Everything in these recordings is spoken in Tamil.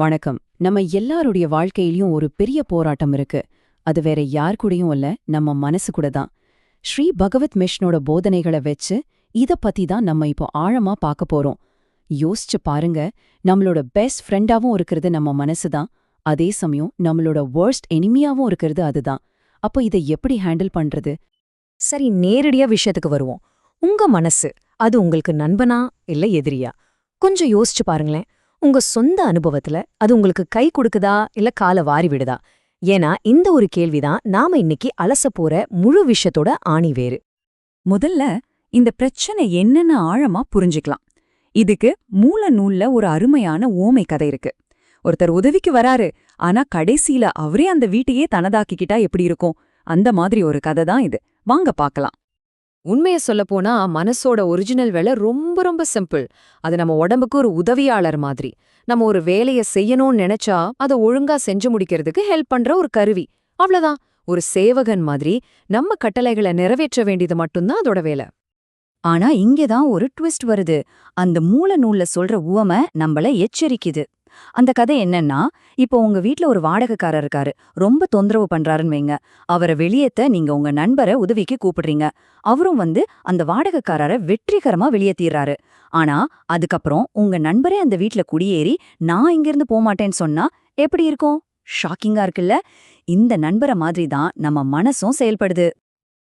வணக்கம். நம்ம எல்லாருடைய வாழ்க்கையிலயும் ஒரு பெரிய போராட்டம் இருக்கு. அது வேற யார் கூடயும் இல்ல நம்ம மனசு கூட தான். ஸ்ரீ பகவத் மிஷனோட போதனைகளை வச்சு இத பத்தி தான் நம்ம இப்போ ஆழமா பார்க்க போறோம். யோசிச்சு பாருங்க நம்மளோட பெஸ்ட் ஃப்ரெண்டாவும் இருக்கிறது நம்ம மனசு தான். அதே சமயம் நம்மளோட வேர்ஸ்ட் எனிமியாவும் இருக்கிறது அதுதான் அப்ப இதை எப்படி ஹேண்டில் பண்றது? சரி நேரடியா விஷயத்துக்கு வருவோம். உங்க மனசு அது உங்களுக்கு நண்பனா இல்ல எதிரியா? கொஞ்சம் யோசிச்சு பாருங்களேன். உங்க சொந்த அனுபவத்துல அது உங்களுக்கு கை கொடுக்குதா? இல்ல கால வாரி விடுதா? ஏன்னா இந்த ஒரு கேள்விதான் நாம இன்னைக்கு அலச போற முழு விஷயத்தோட ஆணி வேறு. முதல்ல இந்த பிரச்சனை என்னன்னு ஆழமா புரிஞ்சுக்கலாம். இதுக்கு மூல நூல்ல ஒரு அருமையான ஓமை கதை இருக்கு. ஒருத்தர் உதவிக்கு வராரு ஆனா கடைசியில அவரே அந்த வீட்டையே தனதாக்கிக்கிட்டா எப்படி இருக்கும்? அந்த மாதிரி ஒரு கதை தான் இது. வாங்க பார்க்கலாம். உண்மைய சொல்லப்போனா மனசோட ஒரிஜினல் வேலை ரொம்ப ரொம்ப சிம்பிள் அது நம்ம உடம்புக்கு ஒரு உதவியாளர் மாதிரி. நம்ம ஒரு வேலைய செய்யணும்னு நினைச்சா அதை ஒழுங்கா செஞ்சு முடிக்கிறதுக்கு ஹெல்ப் பண்ற ஒரு கருவி. அவ்வளவுதான். ஒரு சேவகன் மாதிரி நம்ம கட்டளைகளை நிறைவேற்ற வேண்டியது மட்டும்தான் அதோட வேலை. ஆனா இங்கேதான் ஒரு ட்விஸ்ட் வருது. அந்த மூல நூல்ல சொல்ற உவமை நம்மள எச்சரிக்குது. அந்த கதை என்னன்னா இப்போ உங்க வீட்ல ஒரு வாடகைக்காரர் இருக்காரு. ரொம்ப தொந்தரவு பண்றாருன்னு வைங்க. அவரை வெளியேத்த நீங்க உங்க நண்பரை உதவிக்கு கூப்பிடுறீங்க. அவரும் வந்து அந்த வாடகைக்காரரை வெற்றிகரமா வெளியேத்திடுறாரு. ஆனா அதுக்கப்புறம் உங்க நண்பரே அந்த வீட்ல குடியேறி நான் இங்கிருந்து போமாட்டேன்னு சொன்னா எப்படி இருக்கும்? ஷாக்கிங்கா இருக்குல்ல? இந்த நண்பரை மாதிரி தான் நம்ம மனசும் செயல்படுது.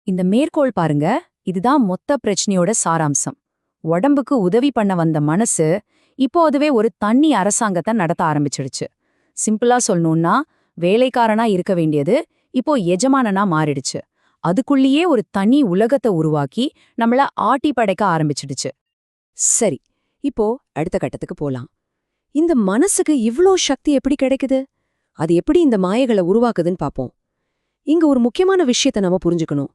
இந்த மேற்கோள் பாருங்க. இதுதான் மொத்த பிரச்சனையோட சாராம்சம். உடம்புக்கு உதவி பண்ண வந்த மனசு இப்போ அதுவே ஒரு தண்ணி அரசாங்கத்தை நடத்த ஆரம்பிச்சிடுச்சு. சிம்பிளா சொல்லணும்னா வேலைக்காரனா இருக்க வேண்டியது இப்போ எஜமானனா மாறிடுச்சு. அதுக்குள்ளேயே ஒரு தனி உலகத்தை உருவாக்கி நம்மள ஆட்டி படைக்க ஆரம்பிச்சிடுச்சு. சரி இப்போ அடுத்த கட்டத்துக்கு போலாம். இந்த மனசுக்கு இவ்ளோ சக்தி எப்படி கிடைக்குது? அது எப்படி இந்த மாயைகளை உருவாக்குதுன்னு பாப்போம். இங்க ஒரு முக்கியமான விஷயத்த நாம புரிஞ்சுக்கணும்.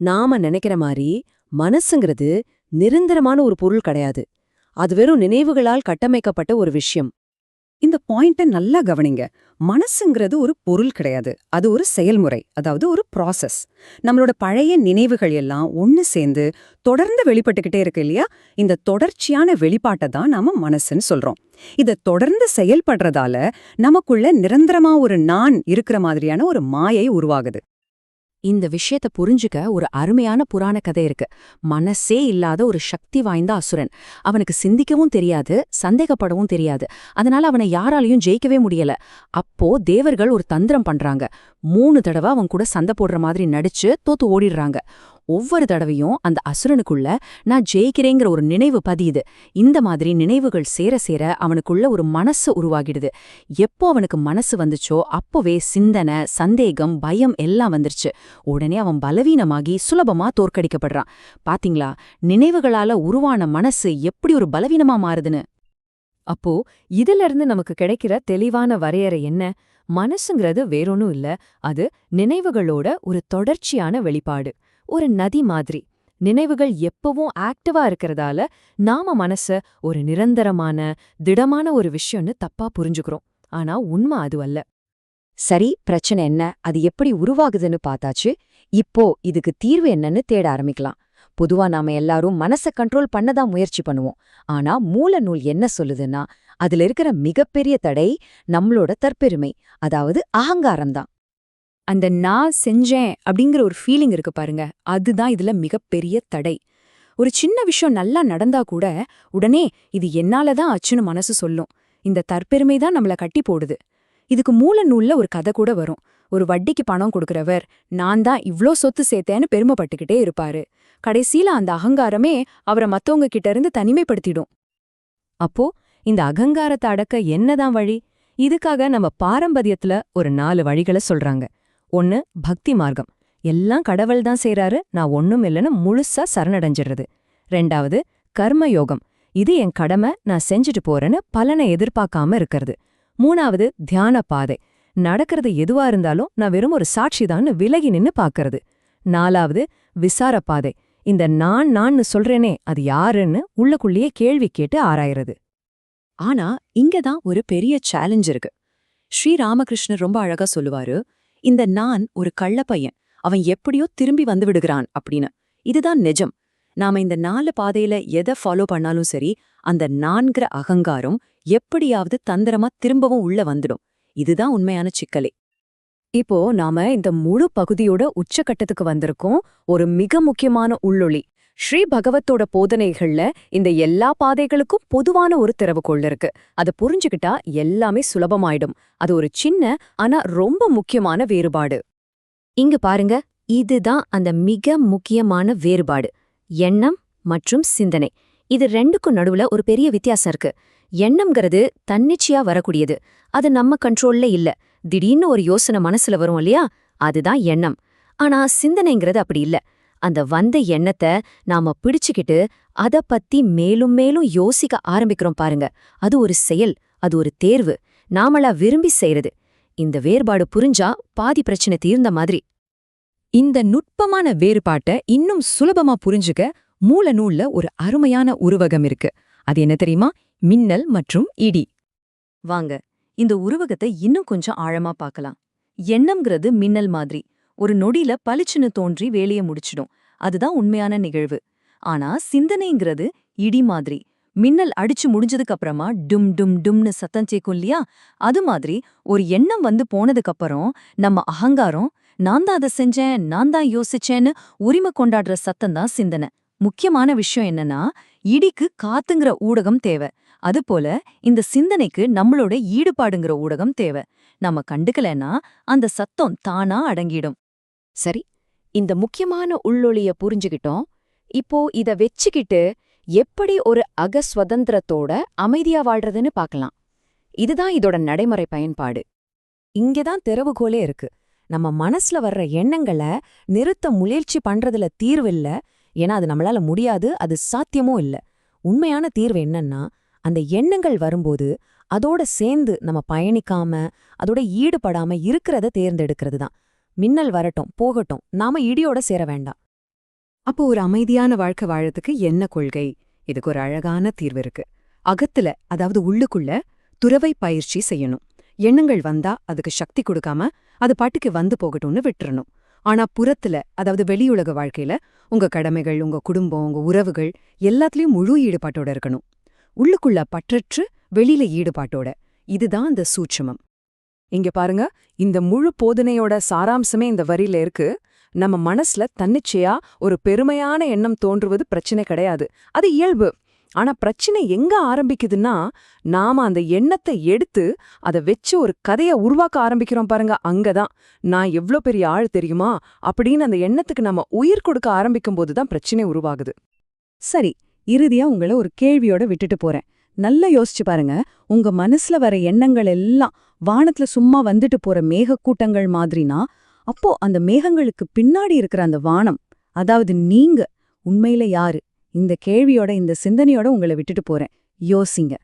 நாம நினைக்கிற மாதிரி மனசுங்கிறது நிரந்தரமான ஒரு பொருள் கிடையாது. அது வெறும் நினைவுகளால் கட்டமைக்கப்பட்ட ஒரு விஷயம். இந்த பாயிண்ட்டை நல்லா கவனிங்க. மனசுங்கிறது ஒரு பொருள் கிடையாது. அது ஒரு செயல்முறை அதாவது ஒரு ப்ராசஸ் நம்மளோட பழைய நினைவுகள் எல்லாம் ஒன்னு சேர்ந்து தொடர்ந்து வெளிப்பட்டுக்கிட்டே இருக்கு இல்லையா? இந்த தொடர்ச்சியான வெளிப்பாட்டை தான் நாம மனசுன்னு சொல்றோம். இத தொடர்ந்து செயல்படுறதால நமக்குள்ள நிரந்தரமா ஒரு நான் இருக்கிற மாதிரியான ஒரு மாயை உருவாகுது. இந்த விஷயத்த புரிஞ்சுக்க ஒரு அருமையான புராண கதை இருக்கு. மனசே இல்லாத ஒரு சக்தி வாய்ந்த அசுரன். அவனுக்கு சிந்திக்கவும் தெரியாது சந்தேகப்படவும் தெரியாது. அதனால அவனை யாராலையும் ஜெயிக்கவே முடியல. அப்போ தேவர்கள் ஒரு தந்திரம் பண்றாங்க. மூணு தடவை அவன் கூட சண்டை போடுற மாதிரி நடிச்சு தோத்து ஓடிடுறாங்க. ஒவ்வொரு தடவையும் அந்த அசுரனுக்குள்ள நான் ஜெயிக்கிறேங்கிற ஒரு நினைவு பதியுது. இந்த மாதிரி நினைவுகள் சேர சேர அவனுக்குள்ள ஒரு மனசு உருவாகிடுது. எப்போ அவனுக்கு மனசு வந்துச்சோ அப்போவே சிந்தனை சந்தேகம் பயம் எல்லாம் வந்துருச்சு. உடனே அவன் பலவீனமாகி சுலபமா தோற்கடிக்கப்படுறான். பாத்தீங்களா? நினைவுகளால உருவான மனசு எப்படி ஒரு பலவீனமா மாறுதுன்னு? அப்போ இதுல இருந்து நமக்கு கிடைக்கிற தெளிவான வரையறை என்ன? மனசுங்கிறது வேறொன்னும் இல்ல. அது நினைவுகளோட ஒரு தொடர்ச்சியான வெளிப்பாடு. ஒரு நதி மாதிரி. நினைவுகள் எப்பவும் ஆக்டிவா இருக்கறதால நாம மனச ஒரு நிரந்தரமான திடமான ஒரு விஷயம்னு தப்பா புரிஞ்சுக்கிறோம். ஆனா உண்மை அது அல்ல. சரி பிரச்சனை என்ன? அது எப்படி உருவாகுதுன்னு பார்த்தாச்சு. இப்போ இதுக்கு தீர்வு என்னன்னு தேட ஆரம்பிக்கலாம். பொதுவா நாம எல்லாரும் மனச கண்ட்ரோல் பண்ணதான் முயற்சி பண்ணுவோம். ஆனா மூல நூல் என்ன சொல்லுதுன்னா அதுல இருக்கிற மிகப்பெரிய தடை நம்மளோட தற்பெருமை அதாவது அகங்காரம்தான். அந்த நான் செஞ்சேன் அப்படிங்கிற ஒரு ஃபீலிங் இருக்கு பாருங்க அதுதான் இதுல மிகப்பெரிய தடை. ஒரு சின்ன விஷயம் நல்லா நடந்தா கூட உடனே இது என்னால தான் அச்சுன்னு மனசு சொல்லும். இந்த தற்பெருமை தான் நம்மள கட்டி போடுது. இதுக்கு மூல நூல்ல ஒரு கதை கூட வரும். ஒரு வட்டிக்கு பணம் கொடுக்கறவர் நான் தான் இவ்ளோ சொத்து சேர்த்தேன்னு பெருமைப்பட்டுக்கிட்டே இருப்பாரு. கடைசியில அந்த அகங்காரமே அவரை மத்தவங்க கிட்ட இருந்து தனிமைப்படுத்திடும். அப்போ இந்த அகங்காரத்தை அடக்க என்னதான் வழி? இதுக்காக நம்ம பாரம்பரியத்துல ஒரு நாலு வழிகளை சொல்றாங்க. ஒன்னு பக்தி மார்க்கம். எல்லாம் கடவுள் தான் செய்றாரு. நான் ஒன்னும் இல்லைன்னு முழுசா சரணடைஞ்சிடுறது. ரெண்டாவது கர்ம யோகம். இது என் கடமை. நான் செஞ்சுட்டு போறேன்னு பலனை எதிர்பார்க்காம இருக்கிறது. மூணாவது தியான பாதை. நடக்கிறது எதுவா இருந்தாலும் நான் வெறும் ஒரு சாட்சிதான்னு விலகி நின்னு பாக்கறது. நாலாவது விசார பாதை இந்த நான் நான்னு சொல்றேனே அது யாருன்னு உள்ளக்குள்ளேயே கேள்வி கேட்டு ஆராயறது. ஆனா இங்க தான் ஒரு பெரிய சேலஞ்ச் இருக்கு. ஸ்ரீ ராமகிருஷ்ணர் ரொம்ப அழகா சொல்லுவாரு இந்த நான் ஒரு கள்ள பையன். அவன் எப்படியோ திரும்பி வந்து விடுகிறான் அப்படின்னு. இதுதான் நிஜம். நாம இந்த நாலு பாதையில எதை ஃபாலோ பண்ணாலும் சரி அந்த நான்கிற அகங்காரம் எப்படியாவது தந்திரமா திரும்பவும் உள்ள வந்துடும். இதுதான் உண்மையான சிக்கலே. இப்போ நாம இந்த முழு பகுதியோட உச்சக்கட்டத்துக்கு வந்திருக்கோம் ஒரு மிக முக்கியமான உள்ளொளி. ஸ்ரீ பகவத்தோட போதனைகள்ல இந்த எல்லா பாதைகளுக்கும் பொதுவான ஒரு திறவுகோள் இருக்கு. அதை புரிஞ்சுக்கிட்டா எல்லாமே சுலபமாயிடும். அது ஒரு சின்ன ஆனா ரொம்ப முக்கியமான வேறுபாடு. இங்க பாருங்க இதுதான் அந்த மிக முக்கியமான வேறுபாடு. எண்ணம் மற்றும் சிந்தனை. இது ரெண்டுக்கும் நடுவுல ஒரு பெரிய வித்தியாசம் இருக்கு. எண்ணம்ங்கிறது தன்னிச்சையா வரக்கூடியது. அது நம்ம கண்ட்ரோல்ல இல்ல. திடீர்னு ஒரு யோசனை மனசுல வரும் இல்லையா? அதுதான் எண்ணம். ஆனா சிந்தனைங்கிறது அப்படி இல்ல. அந்த வந்த எண்ணத்தை நாம பிடிச்சுக்கிட்டு அதை பத்தி மேலும் மேலும் யோசிக்க ஆரம்பிக்கிறோம் பாருங்க. அது ஒரு செயல் அது ஒரு தேர்வு. நாமளா விரும்பி செய்யறது இந்த வேறுபாடு புரிஞ்சா பாதி பிரச்சனை தீர்ந்த மாதிரி. இந்த நுட்பமான வேறுபாட்ட இன்னும் சுலபமா புரிஞ்சுக்க மூல நூல்ல ஒரு அருமையான உருவகம் இருக்கு. அது என்ன தெரியுமா? மின்னல் மற்றும் இடி. வாங்க இந்த உருவகத்தை இன்னும் கொஞ்சம் ஆழமா பார்க்கலாம். எண்ணம்ங்கிறது மின்னல் மாதிரி. ஒரு நொடியில பளிச்சுன்னு தோன்றி வேலைய முடிச்சிடும். அதுதான் உண்மையான நிகழ்வு. ஆனா சிந்தனைங்கிறது இடி மாதிரி. மின்னல் அடிச்சு முடிஞ்சதுக்கு அப்புறமா டும் டும் டும்னு சத்தம் சேக்கும் இல்லையா? அது மாதிரி ஒரு எண்ணம் வந்து போனதுக்கு அப்புறம் நம்ம அகங்காரம் நான் தான் அதை செஞ்சேன் நான் தான் யோசிச்சேன்னு உரிமை கொண்டாடுற சத்தம் தான் சிந்தனை. முக்கியமான விஷயம் என்னன்னா இடிக்கு காத்துங்கிற ஊடகம் தேவை. அதுபோல இந்த சிந்தனைக்கு நம்மளோட ஈடுபாடுங்கிற ஊடகம் தேவை. நம்ம கண்டுக்கலன்னா அந்த சத்தம் தானா அடங்கிடும். சரி இந்த முக்கியமான உள்ளொளிய புரிஞ்சுகிட்டோம். இப்போ இத வெச்சுக்கிட்டு எப்படி ஒரு அகஸ்வதந்திரத்தோட அமைதியா வாழ்றதுன்னு பார்க்கலாம் இதுதான் இதோட நடைமுறை பயன்பாடு. இங்கதான் திறவுகோலே இருக்கு. நம்ம மனசுல வர்ற எண்ணங்களை நிறுத்த முயற்சி பண்றதுல தீர்வு இல்ல. ஏன்னா அது நம்மளால முடியாது அது சாத்தியமும் இல்ல. உண்மையான தீர்வு என்னன்னா அந்த எண்ணங்கள் வரும்போது அதோட சேர்ந்து நம்ம பயணிக்காம அதோட ஈடுபடாம இருக்கிறத தேர்ந்தெடுக்கிறது தான். மின்னல் வரட்டும் போகட்டும். நாம இடியோட சேர வேண்டாம். அப்போ ஒரு அமைதியான வாழ்க்கை வாழறதுக்கு என்ன கொள்கை? இதுக்கு ஒரு அழகான தீர்வு இருக்கு. அகத்துல அதாவது உள்ளுக்குள்ள துறவை பயிற்சி செய்யணும். எண்ணங்கள் வந்தா அதுக்கு சக்தி கொடுக்காம அது பாட்டுக்கு வந்து போகட்டும்னு விட்டுறணும். ஆனா புறத்துல அதாவது வெளியுலக வாழ்க்கையில உங்க கடமைகள் உங்க குடும்பம் உங்க உறவுகள் எல்லாத்துலயும் முழு ஈடுபாட்டோட இருக்கணும். உள்ளுக்குள்ள பற்றற்று வெளியில ஈடுபாட்டோட. இதுதான் இந்த சூட்சுமம். இங்க பாருங்க இந்த முழு போதனையோட சாராம்சமே இந்த வரியில இருக்கு. நம்ம மனசுல தன்னிச்சையா ஒரு பெருமையான எண்ணம் தோன்றுவது பிரச்சனை கிடையாது. அது இயல்பு. ஆனா பிரச்சனை எங்க ஆரம்பிக்குதுன்னா நாம அந்த எண்ணத்தை எடுத்து அதை வச்சு ஒரு கதைய உருவாக்க ஆரம்பிக்கிறோம் பாருங்க அங்கதான். நான் எவ்ளோ பெரிய ஆள் தெரியுமா? அப்படின்னு அந்த எண்ணத்துக்கு நம்ம உயிர் கொடுக்க ஆரம்பிக்கும் போதுதான் பிரச்சனை உருவாகுது. சரி இறுதியா உங்களை ஒரு கேள்வியோட விட்டுட்டு போறேன். நல்லா யோசிச்சு பாருங்க. உங்க மனசுல வர எண்ணங்கள் எல்லாம் வானத்துல சும்மா வந்துட்டு போற மேகக்கூட்டங்கள் மாதிரினா அப்போ அந்த மேகங்களுக்கு பின்னாடி இருக்கிற அந்த வானம் அதாவது நீங்க உண்மையில யாரு? இந்த கேள்வியோட இந்த சிந்தனையோட உங்களை விட்டுட்டு போறேன். யோசிங்க.